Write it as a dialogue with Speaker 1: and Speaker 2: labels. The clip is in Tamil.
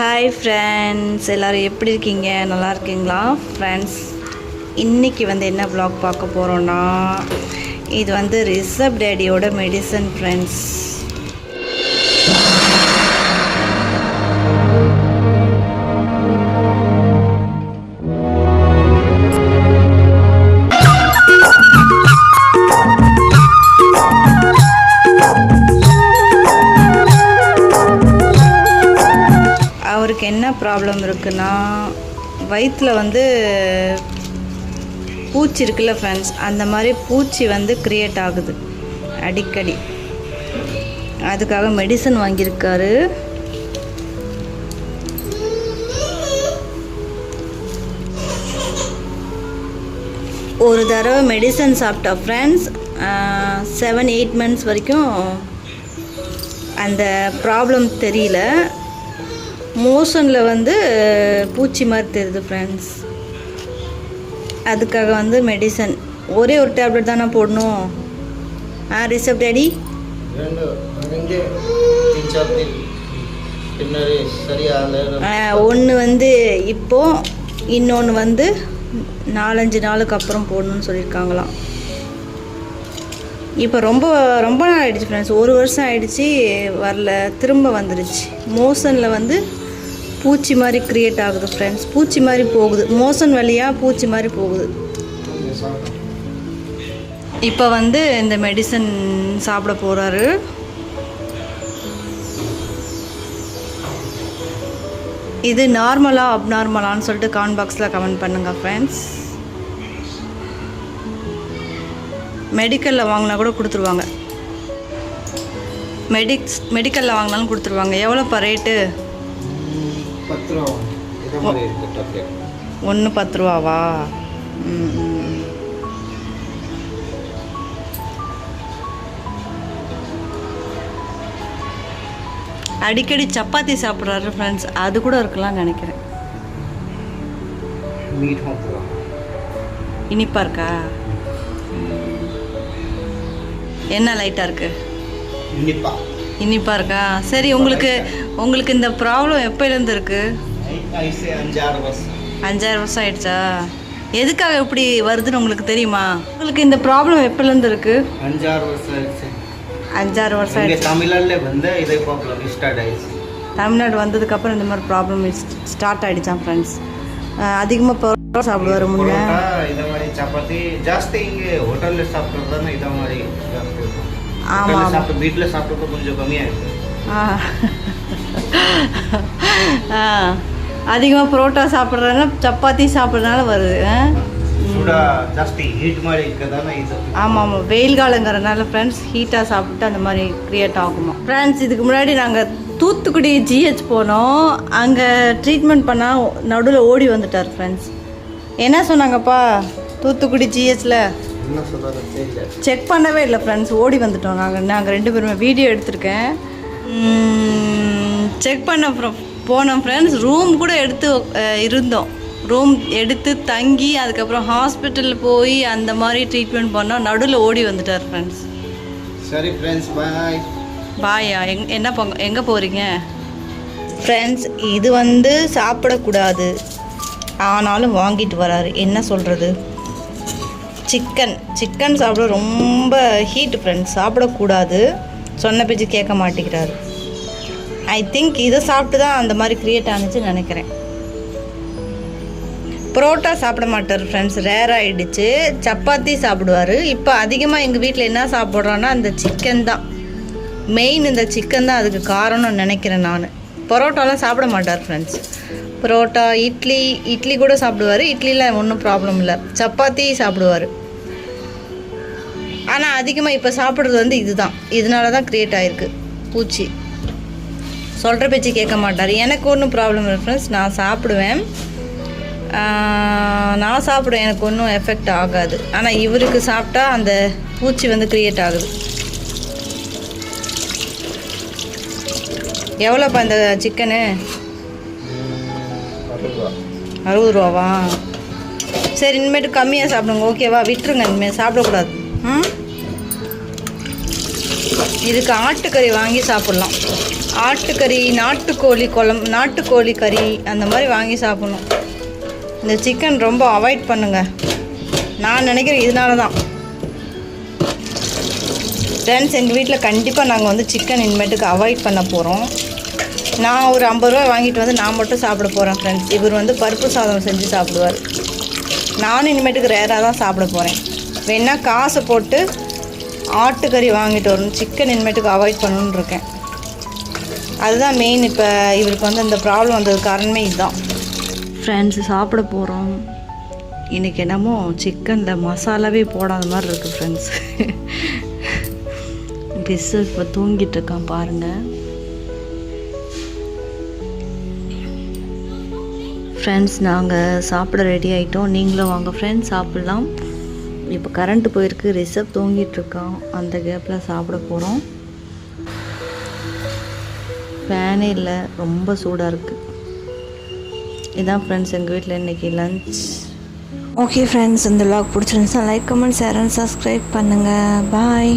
Speaker 1: ஹாய் ஃப்ரெண்ட்ஸ் எல்லோரும் எப்படி இருக்கீங்க நல்லா இருக்கீங்களா ஃப்ரெண்ட்ஸ் இன்றைக்கி வந்து என்ன ப்ளாக் பார்க்க போகிறோன்னா இது வந்து ரிசப் டேடியோட மெடிசன் ஃப்ரெண்ட்ஸ் என்ன ப்ராப்ளம் இருக்குன்னா வயிற்றில் வந்து பூச்சி இருக்குல்ல ஃப்ரெண்ட்ஸ் அந்த மாதிரி பூச்சி வந்து க்ரியேட் ஆகுது அடிக்கடி அதுக்காக மெடிசன் வாங்கியிருக்காரு ஒரு தடவை மெடிசன் சாப்பிட்டா ஃப்ரெண்ட்ஸ் செவன் எயிட் மந்த்ஸ் வரைக்கும் அந்த ப்ராப்ளம் தெரியல மோஷனில் வந்து பூச்சி மாதிரி தெரியுது ஃப்ரெண்ட்ஸ் அதுக்காக வந்து மெடிசன் ஒரே ஒரு டேப்லெட் தானே போடணும் ஆ ரிசப்ட் டேடி ஒன்று வந்து இப்போ இன்னொன்று வந்து நாலஞ்சு நாளுக்கு அப்புறம் போடணும்னு சொல்லியிருக்காங்களாம் இப்போ ரொம்ப ரொம்ப நாள் ஆகிடுச்சு ஃப்ரெண்ட்ஸ் ஒரு வருஷம் ஆகிடுச்சி வரல திரும்ப வந்துடுச்சு மோஷனில் வந்து பூச்சி மாதிரி க்ரியேட் ஆகுது ஃப்ரெண்ட்ஸ் பூச்சி மாதிரி போகுது மோசன் வழியாக பூச்சி மாதிரி போகுது இப்போ வந்து இந்த மெடிசன் சாப்பிட போகிறாரு இது நார்மலா அப்நார்மலான்னு சொல்லிட்டு கமெண்ட் பாக்ஸில் கமெண்ட் பண்ணுங்கள் ஃப்ரெண்ட்ஸ் மெடிக்கலில் வாங்கினா கூட கொடுத்துருவாங்க மெடிக்ஸ் மெடிக்கலில் வாங்கினாலும் கொடுத்துருவாங்க எவ்வளோப்பா ரேட்டு ஒன்று பத்து ரூபாவா அடிக்கடி சப்பாத்தி சாப்பிட்றாரு ஃப்ரெண்ட்ஸ் அது கூட இருக்கலாம் நினைக்கிறேன் இனிப்பா இருக்கா என்ன லைட்டாக இருக்குது இனிப்பா இனிப்பா இருக்கா சரி உங்களுக்கு உங்களுக்கு இந்த ப்ராப்ளம் எப்போலேருந்து இருக்குது இருக்கு வருஷம் வருஷம் ஆயிடுச்சா எதுக்காக எப்படி வருதுன்னு உங்களுக்கு தெரியுமா உங்களுக்கு இந்த ப்ராப்ளம் இருந்து இருக்குது அஞ்சாறு வருஷம் அஞ்சாறு வருஷம் ஆயிடுச்சு தமிழ்நாட்டில் வந்து இதே ப்ராப்ளம் ஸ்டார்ட் ஆயிடுச்சு தமிழ்நாடு வந்ததுக்கப்புறம் இந்த மாதிரி ப்ராப்ளம் ஸ்டார்ட் ஆகிடுச்சான் ஃப்ரெண்ட்ஸ் அதிகமாக பரோட்டா சாப்பிடுவார் முன்னே இந்த மாதிரி சப்பாத்தி ஜாஸ்தி இங்கே ஹோட்டலில் சாப்பிட்றது தானே இதை மாதிரி ஆமாம் வீட்டில் கொஞ்சம் கம்மியாக அதிகமாக புரோட்டா சாப்பிட்றதுனால சப்பாத்தி சாப்பிட்றதுனால வருது ஆமாம் ஆமாம் வெயில் காலங்கிறதுனால ஃப்ரெண்ட்ஸ் ஹீட்டாக சாப்பிட்டு அந்த மாதிரி க்ரியேட் ஆகுமா ஃப்ரெண்ட்ஸ் இதுக்கு முன்னாடி நாங்கள் தூத்துக்குடி ஜிஹெச் போனோம் அங்கே ட்ரீட்மெண்ட் பண்ணால் நடுவில் ஓடி வந்துட்டார் ஃப்ரெண்ட்ஸ் என்ன சொன்னாங்கப்பா தூத்துக்குடி ஜிஹெச்சில் செக் பண்ணவே இல்லை ஃப்ரெண்ட்ஸ் ஓடி வந்துட்டோம் நாங்கள் நாங்கள் ரெண்டு பேருமே வீடியோ எடுத்திருக்கேன் செக் பண்ண போனோம் ஃப்ரெண்ட்ஸ் ரூம் கூட எடுத்து இருந்தோம் ரூம் எடுத்து தங்கி அதுக்கப்புறம் ஹாஸ்பிட்டல் போய் அந்த மாதிரி ட்ரீட்மெண்ட் பண்ணோம் நடுவில் ஓடி வந்துட்டார் ஃப்ரெண்ட்ஸ் சரி ஃப்ரெண்ட்ஸ் பாய் பாயா எங் என்ன போங்க எங்கே போகிறீங்க ஃப்ரெண்ட்ஸ் இது வந்து சாப்பிடக்கூடாது ஆனாலும் வாங்கிட்டு வராரு என்ன சொல்கிறது சிக்கன் சிக்கன் சாப்பிட ரொம்ப ஹீட் ஃப்ரெண்ட்ஸ் சாப்பிடக்கூடாது சொன்ன பேச்சு கேட்க மாட்டேங்கிறாரு ஐ திங்க் இதை சாப்பிட்டு தான் அந்த மாதிரி க்ரியேட் ஆனிச்சு நினைக்கிறேன் புரோட்டா சாப்பிட மாட்டார் ஃப்ரெண்ட்ஸ் ரேர் ஆகிடுச்சு சப்பாத்தி சாப்பிடுவார் இப்போ அதிகமாக எங்கள் வீட்டில் என்ன சாப்பிட்றோன்னா அந்த சிக்கன் தான் மெயின் இந்த சிக்கன் தான் அதுக்கு காரணம்னு நினைக்கிறேன் நான் பரோட்டாலாம் சாப்பிட மாட்டார் ஃப்ரெண்ட்ஸ் பரோட்டா இட்லி இட்லி கூட சாப்பிடுவார் இட்லியில் ஒன்றும் ப்ராப்ளம் இல்லை சப்பாத்தி சாப்பிடுவார் ஆனால் அதிகமாக இப்போ சாப்பிட்றது வந்து இதுதான் இதனால தான் க்ரியேட் ஆகிருக்கு பூச்சி சொல்கிற பேச்சு கேட்க மாட்டார் எனக்கு ஒன்றும் ப்ராப்ளம் இல்லை ஃப்ரெண்ட்ஸ் நான் சாப்பிடுவேன் நான் சாப்பிடுவேன் எனக்கு ஒன்றும் எஃபெக்ட் ஆகாது ஆனால் இவருக்கு சாப்பிட்டா அந்த பூச்சி வந்து க்ரியேட் ஆகுது எவ்வளோப்பா இந்த சிக்கனு அறுபது ரூபாவா சரி இனிமேட்டு கம்மியாக சாப்பிடுங்க ஓகேவா விட்டுருங்க இனிமேல் சாப்பிடக்கூடாது ம் இதுக்கு ஆட்டுக்கறி வாங்கி சாப்பிட்லாம் ஆட்டுக்கறி நாட்டுக்கோழி குழம்பு நாட்டுக்கோழி கறி அந்த மாதிரி வாங்கி சாப்பிட்ணும் இந்த சிக்கன் ரொம்ப அவாய்ட் பண்ணுங்கள் நான் நினைக்கிறேன் இதனால தான் ஃப்ரெண்ட்ஸ் எங்கள் வீட்டில் கண்டிப்பாக நாங்கள் வந்து சிக்கன் இனிமேட்டுக்கு அவாய்ட் பண்ண போகிறோம் நான் ஒரு ஐம்பது ரூபா வாங்கிட்டு வந்து நான் மட்டும் சாப்பிட போகிறேன் ஃப்ரெண்ட்ஸ் இவர் வந்து பருப்பு சாதம் செஞ்சு சாப்பிடுவார் நானும் இனிமேட்டுக்கு ரேராக தான் சாப்பிட போகிறேன் வேணால் காசை போட்டு ஆட்டுக்கறி வாங்கிட்டு வரணும் சிக்கன் இனிமேட்டுக்கு அவாய்ட் பண்ணணும்னு இருக்கேன் அதுதான் மெயின் இப்போ இவருக்கு வந்து இந்த ப்ராப்ளம் வந்தது காரணமே இதுதான் ஃப்ரெண்ட்ஸ் சாப்பிட போகிறோம் இன்றைக்கி என்னமோ சிக்கனில் மசாலாவே போடாத மாதிரி இருக்குது ஃப்ரெண்ட்ஸ் பிஸ்ஸு இப்போ தூங்கிட்டு இருக்கான் பாருங்கள் ஃப்ரெண்ட்ஸ் நாங்கள் சாப்பிட ரெடி ஆகிட்டோம் நீங்களும் வாங்க ஃப்ரெண்ட்ஸ் சாப்பிட்லாம் இப்போ கரண்ட்டு போயிருக்கு தூங்கிட்டு இருக்கோம் அந்த கேப்பில் சாப்பிட போகிறோம் ஃபேனே இல்லை ரொம்ப சூடாக இருக்குது இதான் ஃப்ரெண்ட்ஸ் எங்கள் வீட்டில் இன்றைக்கி லன்ச் ஓகே ஃப்ரெண்ட்ஸ் இந்த லாக் பிடிச்சிருந்துச்சா like comment share and subscribe பண்ணுங்கள் பாய்